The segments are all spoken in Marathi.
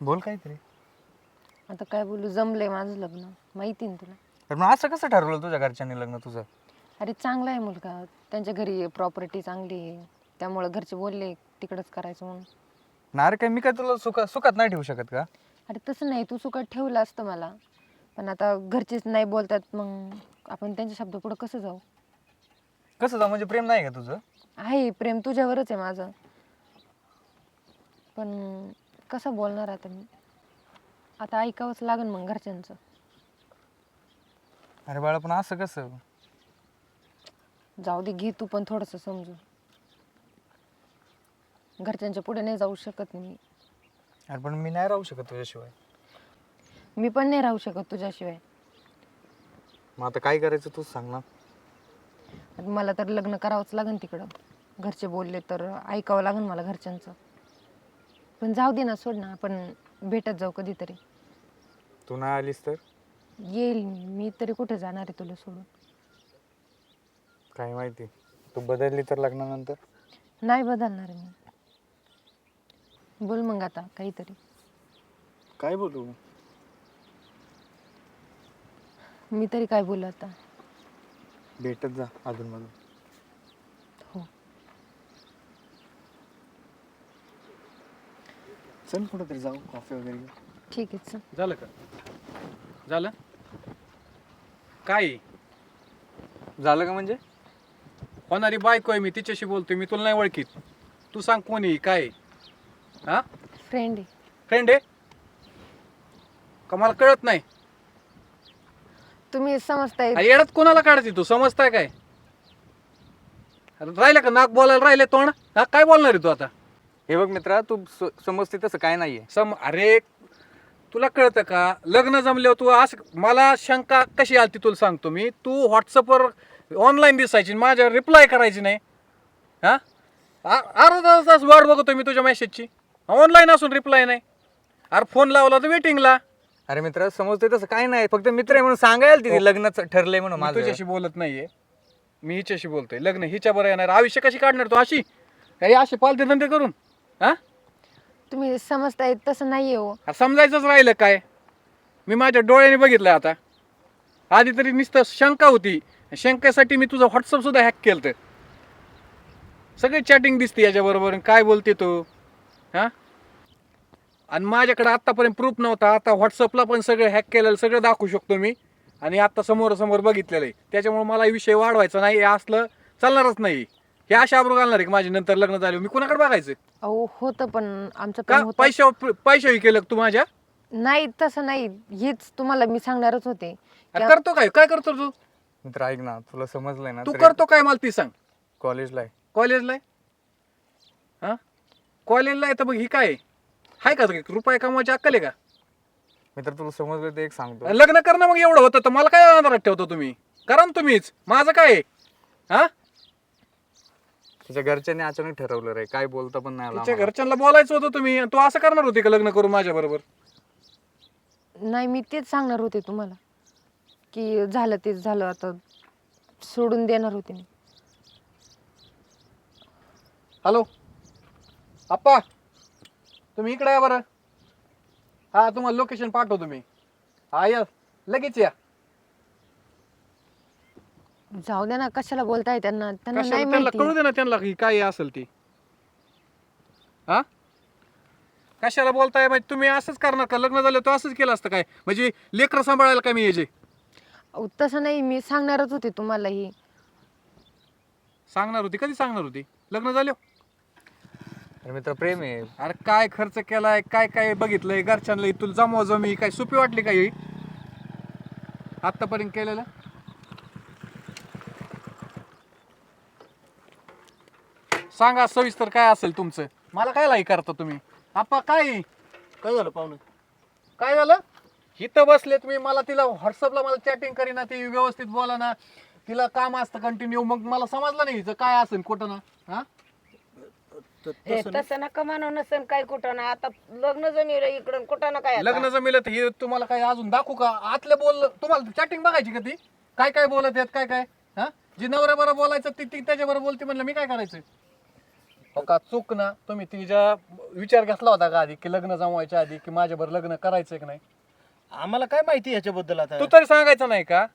बोल काहीतरी. आता काय बोलू जमलंय माझं लग्न. माहिती ना तुला? तर मग असं कसं ठरवलं तुझ्या घरच्यांनी लग्न तुझं? अरे चांगला आहे मुलगा. त्यांच्या घरी प्रॉपर्टी चांगली आहे. त्यामुळं घरचे बोलले तिकडंच करायचं म्हणून. ना अरे काय मी काय तुला सुखा सुखात नाही ठेवू शकत का? अरे तसं नाही तू सुखात ठेवलं असतं मला. पण आता घरचेच नाही बोलतात मग आपण त्यांच्या शब्दापुढं कसं जाऊ? कसं जा म्हणजे प्रेम नाही का तुझं? आहे प्रेम तुझ्यावरच आहे माझं. पण कसं बोलणार आता मी? आता ऐकावंच लागेल मग घरच्यांचं. अरे बाळा पण असं कसं? जाऊ दे घे तू पण थोडंसं समजून. घरच्यांच्या पुढे नाही जाऊ शकत मी. अरे पण मी नाही राहू शकत तुझ्याशिवाय. मी पण नाही राहू शकत तुझ्याशिवाय. मग आता काय करायचं तूच सांग ना. आता मला तर लग्न करावंच लागेल तिकडं. घरचे बोलले तर ऐकावं लागेल मला घरच्यांचं. पण जाऊ दे ना सोड ना आपण भेटत जाऊ कधीतरी. तू नाही आलीस तर? येईल मी. तरी कुठे जाणार आहे तुला सोडून? काय माहिती. तू बदलली तर लग्नानंतर? नाही बदलणार मी. बोल मग आता काहीतरी. काय बोलू? मी तरी काय बोलू आता? भेटत जा अजून मधून हो चल कुठं तरी जाऊ कॉफी वगैरे घेऊ. ठीक आहे चल. झालं का? झालं? काय? झालं का म्हणजे? होणारी बायको आहे मी तिच्याशी बोलतोय मी तुला नाही ओळखीत. तू सांग कोणी काय हा? फ्रेंड आहे. फ्रेंड आहे? का मला कळत नाही? तुम्ही समजताय. अरे येड्यात कोणाला काढते तू? समजताय काय? अरे राहिलं का नाक बोलायला? राहिले तोंड? हा काय बोलणार आहे तू आता? हे बघ मित्रा तू स- समजते तसं काय नाहीये. सम अरे तुला कळतं का? लग्न जमल्यावर तू असं मला शंका कशी आली तुला सांगतो मी. तू व्हॉट्सअपवर ऑनलाईन दिसायची माझ्या रिप्लाय करायची नाही. हा? आ- अर्धा तास वाट बघतो मी तुझ्या मेसेजची ऑनलाईन असून रिप्लाय नाही. अरे फोन लावला तर वेटिंगला अरे मित्रा समजते तसं काय नाही. फक्त मित्र आहे म्हणून सांगायला तिथे लग्नाचं ठरलंय म्हणून मी माझं. तुझ्याशी बोलत नाहीये. मी हिच्याशी बोलतोय. लग्न हिच्या बरं येणार. आयुष्य कशी काढणार तू अशी? काही असे पालते धंदे करून. हा? तुम्ही समजताय तसं नाहीये हो. अरे समजायचंच राहिलं काय? मी माझ्या डोळ्याने बघितलं आता. आधी तरी नुसतं शंका होती. शंकेसाठी मी तुझं व्हॉट्सअप सुद्धा हॅक केलं तर सगळी चॅटिंग दिसते याच्याबरोबर. काय बोलते तू? हां? आणि माझ्याकडे आत्तापर्यंत प्रूफ नव्हता. आता व्हॉट्सअपला पण सगळं हॅक केलेलं सगळं दाखवू शकतो मी. आणि आत्ता समोरासमोर बघितलेलं आहे. त्याच्यामुळे मला विषय वाढवायचा नाही. हे असलं चालणारच नाही. हे अशा आबरू घालणार आहे की माझे नंतर लग्न झाले मी कोणाकडे बघायचं? अहो होतं पण आमचं का प्रेम होतं. पैशा पैशाही केलं का तू माझ्या? नाही तसं नाही. हेच तुम्हाला मी सांगणारच होते. अरे करतो काय? काय करतो तू? मित्र ऐक ना तुला समजलंय ना तू करतो काय मला ती सांग. कॉलेजला आहे. कॉलेजला आहे? हा? कॉलेजला आहे तर मग ही काय आहे? हाय का रुपये कमवायची अक्कल आहे का? मित्र तुला समजलं ते एक सांगतो. लग्न करणं मग एवढं होतं तर मला काय अंधारात ठेवतो तुम्ही? करा ना तुम्हीच. माझं काय आहे? हा? तिच्या घरच्यांनी अचानक ठरवलं रे. काय बोलता पण नाही आलं तिच्या आम्हाला. घरच्यांना बोलायचं होतं तुम्ही. आणि तू असं करणार होती का लग्न करून माझ्या बरोबर? नाही मी तेच सांगणार होते तुम्हाला. की झालं तेच झालं आता सोडून देणार होते मी. हॅलो आप्पा तुम्ही इकडे या बरं. हा तुम्हाला लोकेशन पाठवतो मी. हा या. लगेच या. जाऊ द्या ना कशाला बोलताय त्यांना? त्यांना कशाला? नाही त्यांना माहिती. कळू दे ना त्यांना की काय असेल ती. हा? कशाला बोलताय म्हणजे तुम्ही असंच करणार का? लग्न झालं तर असंच केलं असतं काय? म्हणजे लेकरं सांभाळायला काय मी याचे अहो, तसं नाही मी सांगणारच होते तुम्हालाही. सांगणार होती? कधी सांगणार होती? लग्न झालं? अरे मित्र प्रेम आहे. अरे काय खर्च केलाय? काय काय बघितलंय? घरच्यांना तुला जमवा जमी काय सोपी वाटली काही आत्तापर्यंत केलेलं? सांगा सविस्तर काय असेल तुमचं? मला काय लाई करता तुम्ही? आप्पा काय? काय झालं पाहुणं? काय झालं? इथं बसले तुम्ही मला तिला व्हॉट्सअपला मला चॅटिंग करीना ती व्यवस्थित बोला ना तिला काम असतं कंटिन्यू मग मला समजलं नाही हिचं काय असेल कुठं ना हा? त- हे तसं नाही. तसं नका म्हणू नसन काय कुठं ना. आता लग्न जमील इकडं कुठं ना काय आता? लग्न जमिलं तर हे तुम्हाला काय अजून दाखवू का? आतलं बोल तुम्हाला चॅटिंग बघायची का ती? काय काय बोलत आहेत काय काय हा? जी नवऱ्या बरोबर बोलायचं ती ती त्याच्या बरोबर बोलते म्हणलं मी काय करायचं? का चूक ना? तुम्ही तिच्या विचार घेतला होता का आधी की लग्न जमवायच्या आधी की माझ्यावर लग्न करायचं की नाही? आम्हाला काय माहिती याच्याबद्दल आता? तू तरी सांगायचं नाही का?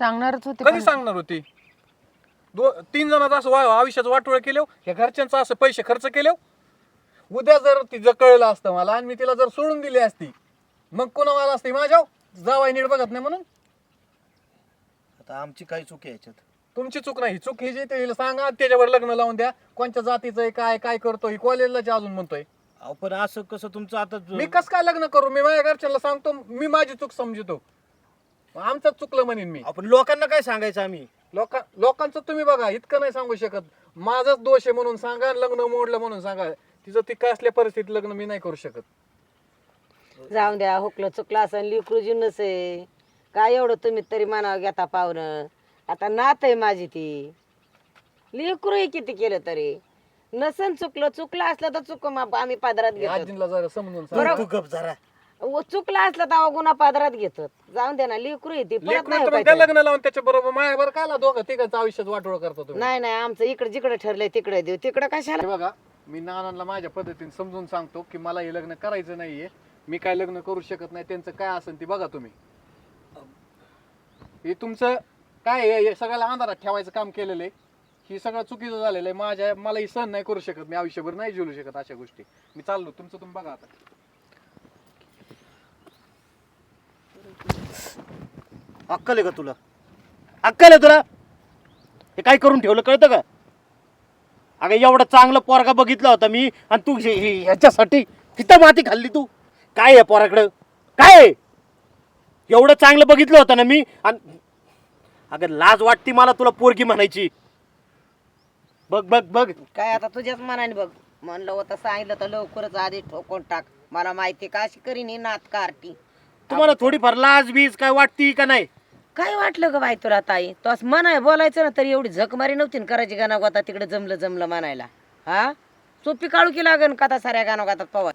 सांगणारच होते कधी पण सांगणार होती? दो तीन जणांचं असं वा आयुष्याचं वाटोळ केलं या घरच्यांचं असं पैसे खर्च केले उद्या जर तिचं कळलं असतं मला आणि मी तिला जर सोडून दिली असती मग कोणा मला असती? माझ्या जावाय नीट बघत नाही म्हणून? आता आमची काय चूक आहे याच्यात. तुमची चूक नाही. चूक ही जी ते हिला सांगा त्याच्यावर लग्न लावून द्या. कोणत्या जातीचं आहे काय काय करतोय कॉलेजला अजून म्हणतोय. अहो पण असं कसं तुमचं आता मी कस काय लग्न करू? मी माझ्या घरच्यांना सांगतो मी माझी चूक समजतो. आमचं चुकलं म्हणेन मी. आपण लोकांना काय सांगायचं आम्ही? लोका लोकांचं तुम्ही बघा इतकं नाही सांगू शकत. माझाच दोष आहे म्हणून सांगा लग्न मोडलं म्हणून सांगा. तिचं ती काय असल्या परिस्थितीत लग्न मी नाही करू शकत. जाऊन द्या हुकलं चुकलं असं लिकरू जुनस आहे. काय एवढं तुम्ही तरी मानावं घेता पाहुणं? आता नात आहे माझी ती. लिकरू किती केलं तरी. नसन चुकलं चुकलं असलं तर चुक आम्ही पादरात घेतो आजींला जरा समजून तू सांगा तू गप जरा. व चुकलं असलं तर अहो गुन्हा पादरात घेतात. जाऊन द्या ना लिकरू आहे ती. परत लेकरं नाही तर मग काय त्या तरी. लग्न लावून त्याच्या बरोबर माझ्यावर काला दोघं तिघांचं आयुष्यात वाटोळ करता तुम्ही? नाही नाही आमचं इकडे जिकडे ठरलंय तिकडे देऊ. तिकडे कशाला? बघा मी नानांना माझ्या पद्धतीने समजून सांगतो की मला हे लग्न करायचं नाहीये. मी काय लग्न करू शकत नाही. त्यांचं काय असेल ते बघा तुम्ही. हे तुमचं काय हे सगळ्याला अंधारात ठेवायचं काम केलेलं आहे. ही सगळं चुकीचं झालेलं आहे. माझ्या मला ही सहन नाही करू शकत. मी आयुष्यभर नाही झेलू शकत अशा गोष्टी. मी चाललो. तुमचं तुम्ही बघा आता. अक्कल आहे का तुला? अक्कल आहे तुला? हे काय करून ठेवलं? कळतं का? अगं एवढं चांगलं पोरगा बघितला होता मी. आणि तू हे- हे- ह्याच्यासाठी तिथं माती खाल्ली तू. काय आहे पोराकडं? काय आहे? एवढं चांगलं बघितलं होतं ना मी. आणि अगं लाज वाटती मला तुला पोरगी म्हणायची. बघ बघ बघ. काय आता तुझ्याच मनाने बघ. म्हणलं होतं सांगितलं तर लवकरच आधी ठोकून टाक. मला माहिती का अशी करीन ही नात कार्टी. तुम्हाला थोडीफार लाज बीज काय वाटती का नाही? काय वाटलं ग बाई तुला ताई? तो असं म्हणाय बोलायचं ना तरी एवढी झक मारी नव्हती ना करायची गाणं गोता तिकडे जमलं जमलं म्हणायला. हा? सोपी काळू की लागन का आता साऱ्या गाणं गातात पवा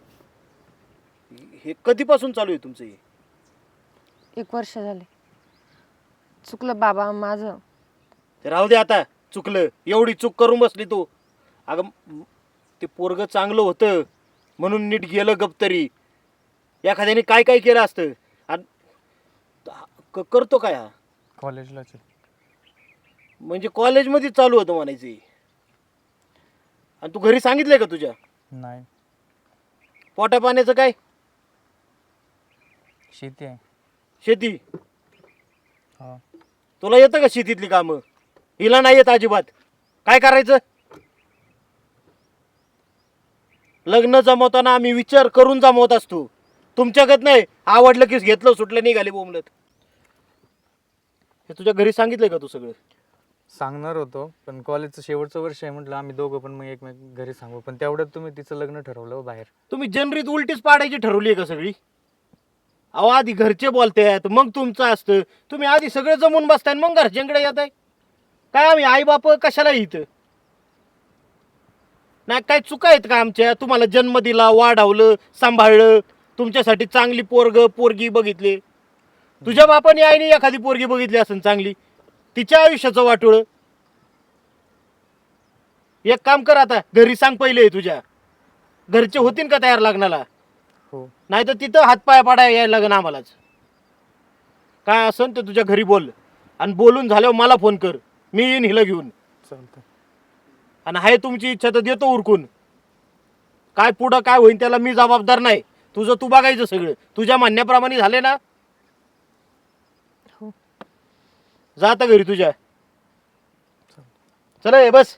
हे कधीपासून चालू आहे तुमचं हे? एक वर्ष झाले. चुकलं बाबा माझं. ते राहू दे आता चुकलं. एवढी चूक करून बसली तू. अगं ते पोरग चांगलं होतं म्हणून नीट गेलं गप तरी. एखाद्याने काय काय केलं असतं? आणि क- करतो काय हा? कॉलेजलाच म्हणजे कॉलेजमध्ये चालू होतं म्हणायचं. हे. आणि तू घरी सांगितलंय का तुझ्या? नाही. पोटा पाण्याचं काय? शेती आहे. शेती? हा. तुला येतं का शेतीतली कामं? हिला नाही येत अजिबात. काय करायचं? लग्न जमवताना आम्ही विचार करून जमवत असतो. तुमच्याकडे नाही. आवडलं की घेतलं सुटलं निघाले बोमलत हे तुझ्या घरी सांगितलंय का तू सगळं? सांगणार होतो पण कॉलेजचं शेवटचं वर्ष आहे म्हटलं आम्ही दोघं पण मग एकमेक घरी सांगू. पण तेवढ्यात तुम्ही तिचं लग्न ठरवलं हो बाहेर. तुम्ही जनरीत उलटीच पाडायची ठरवली आहे का सगळी? अहो आधी घरचे बोलतायत मग तुमचं असतं. तुम्ही आधी सगळं जमून बसताय आणि मग घरच्यांकडे येत आहे काय आम्ही आई बाप कशाला इथं? नाही काय चुका आहेत का आमच्या? तुम्हाला जन्म दिला वाढवलं सांभाळलं. तुमच्यासाठी चांगली पोरग पोरगी बघितली. तुझ्या बापाने आईने एखादी पोरगी बघितली असेल चांगली तिच्या आयुष्याचं वाटोळ. एक काम कर आता घरी सांग पहिले तुझ्या. घरचे होतीन का तयार लागणाला हो. नाही तर तिथं हातपाय पाडाय यायला लागण आम्हालाच. काय असन तर तुझ्या घरी बोल. आणि बोलून झाल्यावर मला फोन कर. मी येईन हिला घेऊन. चालतं आणि आहे तुमची इच्छा तर देतो उरकून. काय पुढं काय होईन त्याला मी जबाबदार नाही. तुझं तू बघायचं सगळं. तुझ्या म्हणण्याप्रमाणे झाले ना? हो. जा आता घरी तुझ्या. चला ये बस.